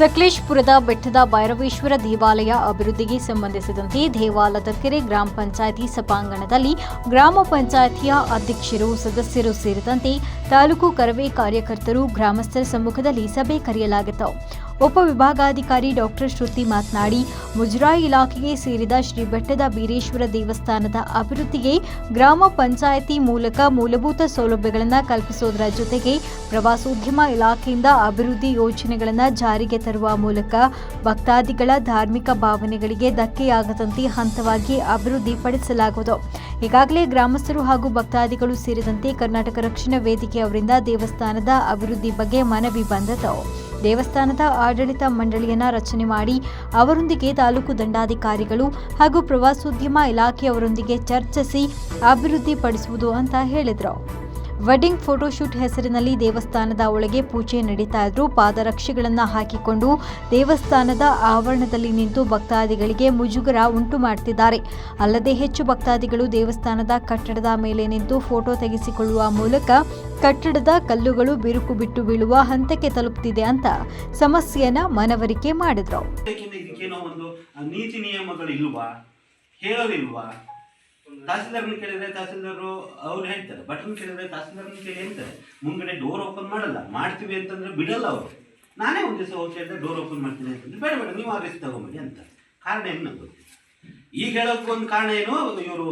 ಸಕಲೇಶ್ಪುರದ ಬೆಟ್ಟದ ಭೈರವೇಶ್ವರ ದೇವಾಲಯ ಅಭಿವೃದ್ಧಿಗೆ ಸಂಬಂಧಿಸಿದಂತೆ ದೇವಾಲಯದ ಕೆರೆ ಗ್ರಾಮ ಪಂಚಾಯಿತಿ ಸಭಾಂಗಣದಲ್ಲಿ ಗ್ರಾಮ ಪಂಚಾಯಿತಿಯ ಅಧ್ಯಕ್ಷರು, ಸದಸ್ಯರು ಸೇರಿದಂತೆ ತಾಲೂಕು ಕರವೇ ಕಾರ್ಯಕರ್ತರು ಗ್ರಾಮಸ್ಥರ ಸಮ್ಮುಖದಲ್ಲಿ ಸಭೆ ಕರೆಯಲಾಗಿತ್ತು. ಉಪವಿಭಾಗಾಧಿಕಾರಿ ಡಾಕ್ಟರ್ ಶ್ರುತಿ ಮಾತನಾಡಿ, ಮುಜರಾಯಿ ಇಲಾಖೆಗೆ ಸೇರಿದ ಶ್ರೀ ಬೆಟ್ಟದ ಬೀರೇಶ್ವರ ದೇವಸ್ಥಾನದ ಅಭಿವೃದ್ಧಿಗೆ ಗ್ರಾಮ ಪಂಚಾಯಿತಿ ಮೂಲಕ ಮೂಲಭೂತ ಸೌಲಭ್ಯಗಳನ್ನು ಕಲ್ಪಿಸುವುದರ ಜೊತೆಗೆ ಪ್ರವಾಸೋದ್ಯಮ ಇಲಾಖೆಯಿಂದ ಅಭಿವೃದ್ಧಿ ಯೋಜನೆಗಳನ್ನು ಜಾರಿಗೆ ತರುವ ಮೂಲಕ ಭಕ್ತಾದಿಗಳ ಧಾರ್ಮಿಕ ಭಾವನೆಗಳಿಗೆ ಧಕ್ಕೆಯಾಗದಂತೆ ಹಂತವಾಗಿ ಅಭಿವೃದ್ಧಿಪಡಿಸಲಾಗುವುದು ಈಗಾಗಲೇ ಗ್ರಾಮಸ್ಥರು ಹಾಗೂ ಭಕ್ತಾದಿಗಳು ಸೇರಿದಂತೆ ಕರ್ನಾಟಕ ರಕ್ಷಣಾ ವೇದಿಕೆ ಅವರಿಂದ ದೇವಸ್ಥಾನದ ಅಭಿವೃದ್ಧಿ ಬಗ್ಗೆ ಮನವಿ ಬಂದದ್ದು ದೇವಸ್ಥಾನದ ಆಡಳಿತ ಮಂಡಳಿಯನ್ನ ರಚನೆ ಮಾಡಿ ಅವರೊಂದಿಗೆ ತಾಲೂಕು ದಂಡಾಧಿಕಾರಿಗಳು ಹಾಗೂ ಪ್ರವಾಸೋದ್ಯಮ ಇಲಾಖೆಯವರೊಂದಿಗೆ ಚರ್ಚಿಸಿ ಅಭಿವೃದ್ಧಿಪಡಿಸುವುದು ಅಂತ ಹೇಳಿದರು. ವೆಡ್ಡಿಂಗ್ ಫೋಟೋಶೂಟ್ ಹೆಸರಿನಲ್ಲಿ ದೇವಸ್ಥಾನದ ಒಳಗೆ ಪೂಜೆ ನಡೀತಾ ಇದ್ರು ಪಾದರಕ್ಷೆಗಳನ್ನು ಹಾಕಿಕೊಂಡು ದೇವಸ್ಥಾನದ ಆವರಣದಲ್ಲಿ ನಿಂತು ಭಕ್ತಾದಿಗಳಿಗೆ ಮುಜುಗರ ಉಂಟು ಮಾಡ್ತಿದ್ದಾರೆ. ಅಲ್ಲದೆ ಹೆಚ್ಚು ಭಕ್ತಾದಿಗಳು ದೇವಸ್ಥಾನದ ಕಟ್ಟಡದ ಮೇಲೆ ನಿಂತು ಫೋಟೋ ತೆಗೆಸಿಕೊಳ್ಳುವ ಮೂಲಕ ಕಟ್ಟಡದ ಕಲ್ಲುಗಳು ಬಿರುಕು ಬಿಟ್ಟು ಬೀಳುವ ಹಂತಕ್ಕೆ ತಲುಪುತ್ತಿದೆ ಅಂತ ಸಮಸ್ಯೆಯನ್ನ ಮನವರಿಕೆ ಮಾಡಿದ್ರು. ಇದಕ್ಕೇನೋ ಒಂದು ನೀತಿ ನಿಯಮಗಳು ಇಲ್ವಾ? ಹೇಳೋದಿಲ್ವಾ? ತಹಸೀಲ್ದಾರ್ನ ಕೇಳಿದ್ರೆ ತಹಸೀಲ್ದಾರು ಅವ್ರು ಹೇಳ್ತಾರೆ ಭಟ್ರನ್ನ ಕೇಳಿದ್ರೆ ತಹಸೀಲ್ದಾರ್ನ ಕೇಳಿ ಹೇಳ್ತಾರೆ. ಮುಂಗಡೆ ಡೋರ್ ಓಪನ್ ಮಾಡಲ್ಲ, ಮಾಡ್ತೀವಿ ಅಂತಂದ್ರೆ ಬಿಡಲ್ಲ ಅವರು. ನಾನೇ ಒಂದು ದಿವಸ ಹೋಗಿ ಹೇಳಿದ್ರೆ ಡೋರ್ ಓಪನ್ ಮಾಡ್ತೀನಿ ಅಂತಂದ್ರೆ ಬೇಡ ಬೇಡ, ನೀವು ಆ ರಿಸ್ಕ್ ತಗೊಂಬೇಡಿ ಅಂತ. ಕಾರಣ ಏನು ಗೊತ್ತಿಲ್ಲ ಈಗ ಹೇಳೋಕೆ ಒಂದು ಕಾರಣ ಏನು? ಇವರು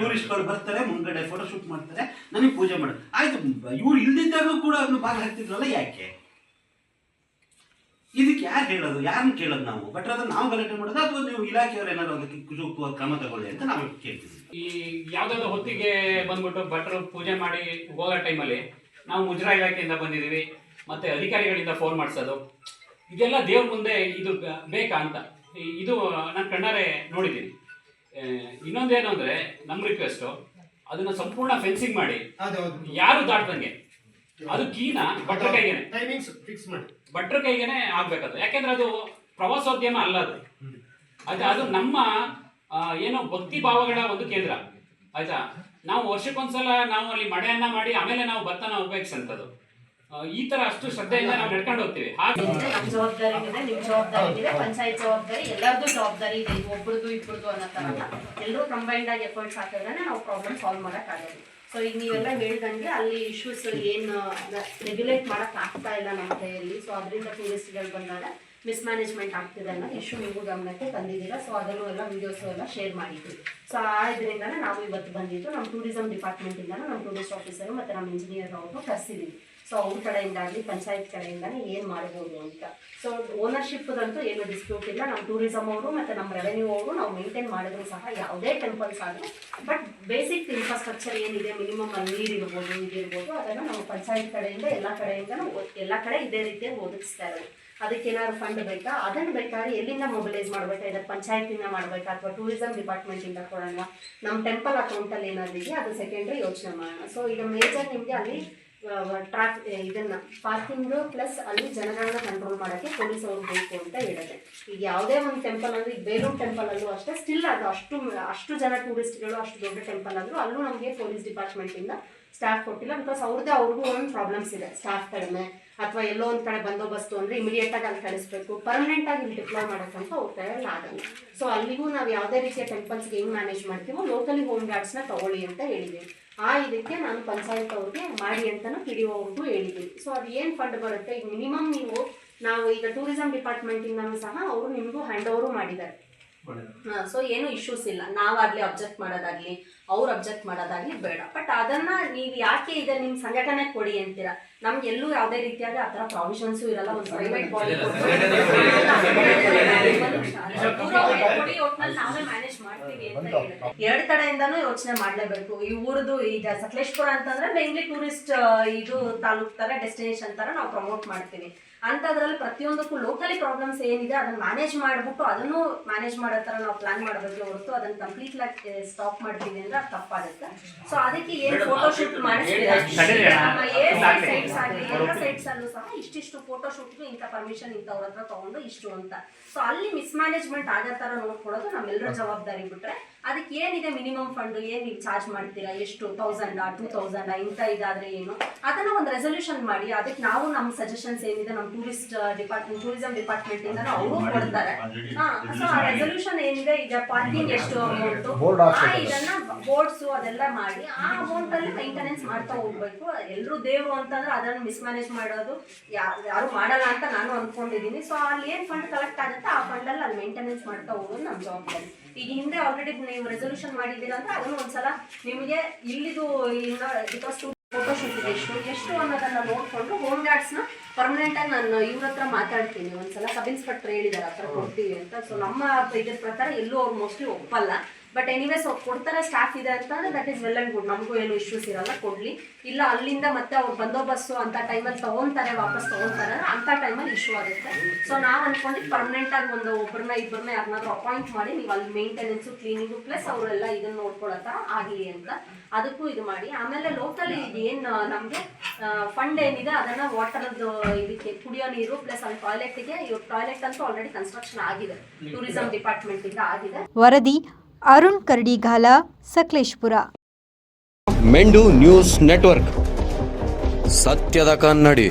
ಟೂರಿಸ್ಟ್ಗಳು ಬರ್ತಾರೆ ಮುಂಗಡೆ ಫೋಟೋಶೂಟ್ ಮಾಡ್ತಾರೆ ನನಗೆ ಪೂಜೆ ಮಾಡ ಆಯ್ತು ಇವ್ರು ಇಲ್ದಿದ್ದಾಗೂ ಕೂಡ ಅದನ್ನು ಭಾಗ ಹಾಕ್ತಿದ್ರಲ್ಲ ಯಾಕೆ? ಇದಕ್ಕೆ ಯಾರು ಹೇಳೋದು? ಯಾರನ್ನ ಕೇಳೋದು ನಾವು? ಬಟ್ ಅದನ್ನ ನಾವು ಗಲಾಟೆ ಮಾಡೋದು ಅಥವಾ ನೀವು ಇಲಾಖೆಯವರು ಏನಾದ್ರು ಅದಕ್ಕೆ ಸೂಕ್ತವಾದ ಕ್ರಮ ತಗೊಳ್ಳಿ ಅಂತ ನಾವು ಕೇಳ್ತೀವಿ. ಈ ಯಾವ್ದಾದ್ರು ಹೊತ್ತಿಗೆ ಬಂದ್ಬಿಟ್ಟು ಭಟ್ರು ಪೂಜೆ ಮಾಡಿ ಹೋಗೋ ಟೈಮಲ್ಲಿ ನಾವು ಮುಜರಾ ಇಲಾಖೆಯಿಂದ ಬಂದಿದ್ದೀವಿ ಮತ್ತೆ ಅಧಿಕಾರಿಗಳಿಂದ ಫೋನ್ ಮಾಡಿಸೋದು. ಇದೆಲ್ಲ ದೇವ್ರ ಮುಂದೆ ಇದು ಬೇಕಾ ಅಂತ. ಇದು ನಾನು ಕಣ್ಣಾರೆ ನೋಡಿದ್ದೀನಿ. ಇನ್ನೊಂದೇನು ಅಂದ್ರೆ ನಮ್ಮ ರಿಕ್ವೆಸ್ಟು ಅದನ್ನ ಸಂಪೂರ್ಣ ಫೆನ್ಸಿಂಗ್ ಮಾಡಿ. ಯಾರು ದಾಟ್ದಂಗೆ? ಅದು ಕೀನ ಭಟ್ರ ಕೈಗೆ ಟೈಮಿಂಗ್ಸ್ ಫಿಕ್ಸ್ ಮಾಡಿ. ಭಟ್ರ ಕೈಗೆನೆ ಆಗ್ಬೇಕದು. ಯಾಕೆಂದ್ರೆ ಅದು ಪ್ರವಾಸೋದ್ಯಮ ಅಲ್ಲ ಅದು. ಅದು ಅದು ನಮ್ಮ ಏನೋ ಭಕ್ತಿ ಭಾವಗಳ ಒಂದು ಕೇಂದ್ರ. ಆಯ್ತಾ ನಾವು ವರ್ಷಕ್ಕೊಂದ್ಸಲ ನಾವು ಅಲ್ಲಿ ಮಳೆಯನ್ನ ಮಾಡಿ ಆಮೇಲೆ ನಾವು ಭತ್ತನ ಉಪಯೋಗಿಸಂತದ್ದು. ಈ ತರ ಅಷ್ಟು ಶ್ರದ್ಧೆಯಿಂದ ನಾವು ನಡ್ಕೊಂಡು ಹೋಗ್ತೀವಿ. ಹಾಗೆ ನಮ್ ಜವಾಬ್ದಾರಿ ಇದೆ ನಿಮ್ ಜವಾಬ್ದಾರಿ ಇದೆ ಪಂಚಾಯತ್ ಜವಾಬ್ದಾರಿ, ಎಲ್ಲರದು ಜವಾಬ್ದಾರಿ ಇದೆ. ಇದು ಒಬ್ರದ್ದು ಇಬ್ಬರದು ಅನ್ನೋ ತರ ಎಲ್ಲರೂ ಕಂಬೈಂಡ್ ಆಗಿ ಎಫರ್ಟ್ಸ್ ಹಾಕಿದ್ರೆ ನಾವು ಪ್ರಾಬ್ಲಮ್ ಸಾಲ್ವ್ ಮಾಡಕ್ ಆಗೋದು. ಸೊ ಈಗ ನೀವೆಲ್ಲ ಹೇಳ್ದಂಗೆ ಅಲ್ಲಿ ಇಶ್ಯೂಸ್ ಏನು ರೆಗ್ಯುಲೇಟ್ ಮಾಡಕ್ ಆಗ್ತಾ ಇಲ್ಲ ನಮ್ಮ ಕೈಯಲ್ಲಿ. ಸೊ ಅದರಿಂದ ಟೂರಿಸ್ಟ್ಗಳು ಬಂದಾಗ ಮಿಸ್ಮ್ಯಾನೇಜ್ಮೆಂಟ್ ಆಗ್ತಿದೆ ಅನ್ನೋ ಇಶ್ಯೂ ನೀವು ಗಮನಕ್ಕೆ ತಂದಿದ್ದೀರಾ. ಸೊ ಅದನ್ನು ಎಲ್ಲ ವಿಡಿಯೋಸ್ ಎಲ್ಲ ಶೇರ್ ಮಾಡಿದ್ವಿ. ಸೊ ಆ ಇದರಿಂದ ನಾವು ಇವತ್ತು ಬಂದಿದ್ದು. ನಮ್ಮ ಟೂರಿಸಂ ಡಿಪಾರ್ಟ್ಮೆಂಟಿಂದಾನು ನಮ್ಮ ಟೂರಿಸ್ಟ್ ಆಫೀಸರು ಮತ್ತೆ ನಮ್ಮ ಇಂಜಿನಿಯರ್ ಅವರು ಕರೆಸಿದ್ದೀವಿ ಸೊ ಅವ್ರ ಕಡೆಯಿಂದ ಆಗಲಿ ಪಂಚಾಯತ್ ಕಡೆಯಿಂದಲೇ ಏನು ಮಾಡ್ಬೋದು ಅಂತ. ಸೊ ಓನರ್ಶಿಪ್ದಂತೂ ಏನು ಡಿಸ್ಪ್ಯೂಟ್ ಇಲ್ಲ. ನಮ್ಮ ಟೂರಿಸಮ್ ಅವರು ಮತ್ತು ನಮ್ಮ ರೆವೆನ್ಯೂ ಅವರು ನಾವು ಮೇಂಟೈನ್ ಮಾಡಿದ್ರು ಸಹ ಯಾವುದೇ ಟೆಂಪಲ್ಸ್ ಆದರೂ ಬಟ್ ಬೇಸಿಕ್ ಇನ್ಫ್ರಾಸ್ಟ್ರಕ್ಚರ್ ಏನಿದೆ ಮಿನಿಮಮ್ ಅಲ್ಲಿ ನೀರು ಇರ್ಬೋದು ಇದಿರ್ಬೋದು ಅದನ್ನು ನಮ್ಮ ಪಂಚಾಯತ್ ಕಡೆಯಿಂದ ಎಲ್ಲ ಕಡೆಯಿಂದನೂ ಎಲ್ಲ ಕಡೆ ಇದೇ ರೀತಿಯಾಗಿ ಒದಗಿಸ್ತಾ ಅದಕ್ಕೆ ಏನಾದ್ರು ಫಂಡ್ ಬೇಕಾ? ಅದನ್ನು ಬೇಕಾದ್ರೆ ಎಲ್ಲಿಂದ ಮೊಬಿಲೈಸ್ ಮಾಡಬೇಕಾ? ಇದಕ್ಕೆ ಪಂಚಾಯತಿಂದ ಮಾಡಬೇಕಾ? ಅಥವಾ ಟೂರಿಸಂ ಡಿಪಾರ್ಟ್ಮೆಂಟಿಂದ ಕೊಡೋಣ? ನಮ್ಮ ಟೆಂಪಲ್ ಅಕೌಂಟಲ್ಲಿ ಏನಾದ್ರು ಇದೆಯಾ? ಅದು ಸೆಕೆಂಡ್ರಿ ಯೋಚನೆ ಮಾಡೋಣ. ಸೊ ಈಗ ಮೇಜರ್ ನಿಮಗೆ ಅಲ್ಲಿ ಟ್ರಾಫ್ ಇದನ್ನ ಪಾರ್ಕಿಂಗ್ ಪ್ಲಸ್ ಅಲ್ಲಿ ಜನಗಳನ್ನ ಕಂಟ್ರೋಲ್ ಮಾಡೋಕ್ಕೆ ಪೊಲೀಸ್ ಅವರು ಬೇಕು ಅಂತ ಹೇಳಿದೆ. ಈಗ ಯಾವುದೇ ಒಂದು ಟೆಂಪಲ್ ಅಂದ್ರೆ ಈಗ ಬೇಲೂರು ಟೆಂಪಲ್ ಅಲ್ಲೂ ಅಷ್ಟೇ ಸ್ಟಿಲ್ ಅದು ಅಷ್ಟು ಅಷ್ಟು ಜನ ಟೂರಿಸ್ಟ್ಗಳು ಅಷ್ಟು ದೊಡ್ಡ ಟೆಂಪಲ್ ಆದರೂ ಅಲ್ಲೂ ನಮಗೆ ಪೊಲೀಸ್ ಡಿಪಾರ್ಟ್ಮೆಂಟಿಂದ ಸ್ಟಾಫ್ ಕೊಟ್ಟಿಲ್ಲ ಬಿಕಾಸ್ ಅವ್ರದ್ದೇ ಅವ್ರಿಗೂ ಒಂದು ಪ್ರಾಬ್ಲಮ್ಸ್ ಇದೆ. ಸ್ಟಾಫ್ ಕಡಿಮೆ, ಅಥವಾ ಎಲ್ಲೋ ಒಂದು ಕಡೆ ಬಂದೋಬಸ್ತು ಅಂದರೆ ಇಮಿಡಿಯೇಟ್ ಆಗಿ ಅಲ್ಲಿ ಕಳಿಸ್ಬೇಕು ಪರ್ಮನೆಂಟ್ ಆಗಿ ಇಲ್ಲಿ ಡಿಪ್ಲಾಯ್ ಮಾಡೋಕ್ಕಂತ ಅವ್ರ ಆಗಲ್ಲ. ಸೊ ಅಲ್ಲಿಗೂ ನಾವು ಯಾವುದೇ ರೀತಿಯ ಟೆಂಪಲ್ಸ್ಗೆ ಹೆಂಗ್ ಮ್ಯಾನೇಜ್ ಮಾಡ್ತೀವೋ ಲೋಕಲಿ ಹೋಮ್ ಗಾರ್ಡ್ಸ್ನ ತಗೊಳ್ಳಿ ಅಂತ ಹೇಳಿದ್ದೀವಿ ಆ ಇದಕ್ಕೆ ನಾನು ಪಂಚಾಯತ್ ಅವ್ರಿಗೆ ಮಾಡಿ ಅಂತಲೂ ಅವ್ರಿಗೂ ಹೇಳಿದ್ದೀನಿ. ಸೊ ಅದು ಏನು ಫಂಡ್ ಬರುತ್ತೆ? ಈಗ ಮಿನಿಮಮ್ ನೀವು ನಾವು ಈಗ ಟೂರಿಸಂ ಡಿಪಾರ್ಟ್ಮೆಂಟಿಂದನೂ ಸಹ ಅವರು ನಿಮಗೂ ಹ್ಯಾಂಡ್ ಓವರು ಮಾಡಿದ್ದಾರೆ ಸೊ ಏನು ಇಶ್ಯೂಸ್ ಇಲ್ಲ. ನಾವಾಗ್ಲಿ ಅಬ್ಜೆಕ್ಟ್ ಮಾಡೋದಾಗ್ಲಿ ಅವ್ರು ಅಬ್ಜೆಕ್ಟ್ ಮಾಡೋದಾಗ್ಲಿ ಬೇಡ. ಬಟ್ ಅದನ್ನ ನೀವು ಯಾಕೆ ಇದೆ ನಿಮ್ ಸಂಘಟನೆ ಕೊಡಿ ಅಂತೀರಾ? ನಮ್ಗೆ ಎಲ್ಲೂ ಯಾವುದೇ ರೀತಿಯಾದ ಆ ತರ ಪ್ರಾವಿಷನ್ಸು ಇರಲ್ಲ. ಒಂದು ಪ್ರೈವೇಟ್ ಬಾಡಿ ಕೊಡಿ ಒಟ್ನಲ್ಲಿ ನಾವೇ ಮ್ಯಾನೇಜ್ ಮಾಡ್ತೀವಿ ಅಂತ ಹೇಳಿದ್ರೆ. ಎರಡು ಕಡೆಯಿಂದನೂ ಯೋಚನೆ ಮಾಡ್ಲೇಬೇಕು. ಈ ಊರದು ಈಗ ಸಕಲೇಶ್ಪುರ ಅಂತಂದ್ರೆ ಬೆಂಗ್ಲಿ ಟೂರಿಸ್ಟ್ ಇದು ತಾಲೂಕ್ ತರ ಡೆಸ್ಟಿನೇಷನ್ ತರ ನಾವು ಪ್ರಮೋಟ್ ಮಾಡ್ತೀವಿ. ಅಂಥದ್ರಲ್ಲಿ ಪ್ರತಿಯೊಂದಕ್ಕೂ ಲೋಕಲಿ ಪ್ರಾಬ್ಲಮ್ಸ್ ಏನಿದೆ ಅದನ್ನ ಮ್ಯಾನೇಜ್ ಮಾಡ್ಬಿಟ್ಟು ಅದನ್ನು ಮ್ಯಾನೇಜ್ ಮಾಡೋ ಥರ ನಾವು ಪ್ಲಾನ್ ಮಾಡಬೇಕು ಹೊರತು ಅದನ್ನ ಕಂಪ್ಲೀಟ್ ಸ್ಟಾಪ್ ಮಾಡ್ತೀವಿ ಅಂದ್ರೆ ಅದು ತಪ್ಪಾಗುತ್ತೆ. ಸೊ ಅದಕ್ಕೆ ಏನು ಫೋಟೋಶೂಟ್ ಮಾಡಿಸ್ತೀವಿ ಸೈಟ್ಸ್ ಆಗಲಿ ಎಲ್ಲ ಸೈಟ್ಸ್ ಅಲ್ಲೂ ಸಹ ಇಷ್ಟಿಷ್ಟು ಫೋಟೋಶೂಟ್ಗೆ ಇಂಥ ಪರ್ಮಿಷನ್ ಇಂಥವ್ರ ಹತ್ರ ತಗೊಂಡು ಇಷ್ಟು ಅಂತ. ಸೊ ಅಲ್ಲಿ ಮಿಸ್ಮ್ಯಾನೇಜ್ಮೆಂಟ್ ಆಗೋ ಥರ ನೋಡ್ಕೊಳ್ಳೋದು ನಮ್ಮೆಲ್ಲರ ಜವಾಬ್ದಾರಿ ಬಿಟ್ರೆ ಅದಕ್ಕೆ ಏನಿದೆ ಮಿನಿಮಮ್ ಫಂಡ್ ಏನು ನೀವು ಚಾರ್ಜ್ ಮಾಡ್ತೀರಾ? ಎಷ್ಟು? ತೌಸಂಡ್ ಟೂ ತೌಸಂಡ್ ಇಂಥ ಇದಾದ್ರೆ ಏನು? ಅದನ್ನ ಒಂದು ರೆಸೊಲ್ಯೂಷನ್ ಮಾಡಿ ಅದಕ್ಕೆ ನಾವು ನಮ್ಮ ಸಜೆಷನ್ಸ್ ಏನಿದೆ ನಮ್ಮ ಟೂರಿಸ್ಟ್ ಡಿಪಾರ್ಟ್ಮೆಂಟ್ ಟೂರಿಸಂ ಡಿಪಾರ್ಟ್ಮೆಂಟ್ ಇಂದ ಅವರು ಕೊಡ್ತಾರೆ. ಹಾ ಸೊ ಆ ರೆಸೊಲ್ಯೂಷನ್ ಏನಿದೆ? ಈಗ ಪಾರ್ಕಿಂಗ್ ಎಷ್ಟು ಅಮೌಂಟ್ ಆ ಇದನ್ನ ಬೋರ್ಡ್ಸ್ ಅದೆಲ್ಲ ಮಾಡಿ, ಆ ಅಮೌಂಟ್ ಅಲ್ಲಿ ಮೈಂಟೆನೆನ್ಸ್ ಮಾಡ್ತಾ ಹೋಗ್ಬೇಕು. ಎಲ್ಲರೂ ದೇವ್ರು ಅಂತಂದ್ರೆ ಅದನ್ನು ಮಿಸ್ಮ್ಯಾನೇಜ್ ಮಾಡೋದು ಯಾರು ಮಾಡಲ್ಲ ಅಂತ ನಾನು ಅನ್ಕೊಂಡಿದೀನಿ ಸೊ ಅಲ್ಲಿ ಏನು ಫಂಡ್ ಕಲೆಕ್ಟ್ ಆಗುತ್ತೆ, ಆ ಫಂಡಲ್ಲಿ ಅಲ್ಲಿ ಮೇಂಟೆನೆನ್ಸ್ ಮಾಡ್ತಾ ಹೋಗೋದು ನಮ್ಮ ಜವಾಬ್ದಾರಿ. ಈಗ ಹಿಂದೆ ಆಲ್ರೆಡಿ ನೀವು ರೆಸೊಲ್ಯೂಷನ್ ಮಾಡಿದ್ದೀರಾ ಅಂದ್ರೆ ಅದನ್ನು ಒಂದ್ಸಲ ನಿಮಗೆ ಇಲ್ಲಿದು ಈಗ ಬಿಕಾಸ್ ಫೋಟೋ ಶೂಟ್ ಇದೆ, ಎಷ್ಟು ಎಷ್ಟು ಅನ್ನೋದನ್ನ ನೋಡಿಕೊಂಡು ಹೋಮ್ ಗಾರ್ಡ್ಸ್ನ ಪರ್ಮನೆಂಟ್ ಆಗಿ ನಾನು ಇವ್ರ ಹತ್ರ ಮಾತಾಡ್ತೀನಿ. ಒಂದ್ಸಲ ಸಬ್ ಇನ್ಸ್ಪೆಕ್ಟರ್ ಹೇಳಿದಾರೆ, ಆ ಥರ ಕೊಡ್ತೀವಿ ಅಂತ. ಸೊ ನಮ್ಮ ಇದ್ರ ಪ್ರಕಾರ ಎಲ್ಲೂ ಅವ್ರು ಮೋಸ್ಟ್ಲಿ ಒಪ್ಪಲ್ಲ. ಬಟ್ ಎನಿವೇಸ್ ಕೊಡ್ತಾರೆ ಸ್ಟಾಫ್ ಇದೆ ಅಂತಂದ್ರೆ that is well and good ನಮಗೂ ಏನು ಇಶ್ಯೂಸ್ ಇರಲ್ಲ, ಕೊಡ್ಲಿ. ಇಲ್ಲ, ಅಲ್ಲಿಂದ ಮತ್ತೆ ಅವ್ರು ಬಂದೋಬಸ್ತು ಅಂತ ಟೈಮಲ್ಲಿ ತಗೊಂತಾರೆ, ವಾಪಸ್ ತಗೊಂತಾರೆ ಅಂತ ಟೈಮಲ್ಲಿ ಇಶ್ಯೂ ಆಗುತ್ತೆ. ಸೊ ನಾವು ಅನ್ಕೊಂಡು ಪರ್ಮನೆಂಟ್ ಆಗಿ ಒಂದು ಒಬ್ಬರನ್ನ ಇಬ್ಬರನ್ನ ಯಾರನ್ನಾದ್ರೂ ಅಪಾಯಿಂಟ್ ಮಾಡಿ ನೀವು ಅಲ್ಲಿ ಮೇಂಟೆನೆನ್ಸು ಕ್ಲೀನಿಂಗು ಪ್ಲಸ್ ಅವರೆಲ್ಲ ಇದನ್ನ ನೋಡ್ಕೊಳತ್ತ ಆಗಲಿ ಅಂತ. ಅದಕ್ಕೂ ಇದು ಮಾಡಿ. ಆಮೇಲೆ ಲೋಕಲ್ ಏನು ನಮಗೆ ಫಂಡ್ ಏನಿದೆ ಅದನ್ನ ವಾಟರ್ದು ಇದಕ್ಕೆ ಕುಡಿಯೋ ನೀರು ಪ್ಲಸ್ ಅಲ್ಲಿ ಟಾಯ್ಲೆಟ್ಗೆ ಇವ್ರ ಟಾಯ್ಲೆಟ್ ಅಂತೂ ಆಲ್ರೆಡಿ ಕನ್ಸ್ಟ್ರಕ್ಷನ್ ಆಗಿದೆ. ಟೂರಿಸಂ ಡಿಪಾರ್ಟ್ಮೆಂಟ್ ಇಂದ ಆಗಿದೆ. ವರದಿ ಅರುಣ್ ಕರ್ಡಿಗಾಲ ಸಕಲೇಶ್ಪುರ. ಮೆಂಡು ನ್ಯೂಸ್ ನೆಟ್ವರ್ಕ್. ಸತ್ಯದ ಕನ್ನಡಿ.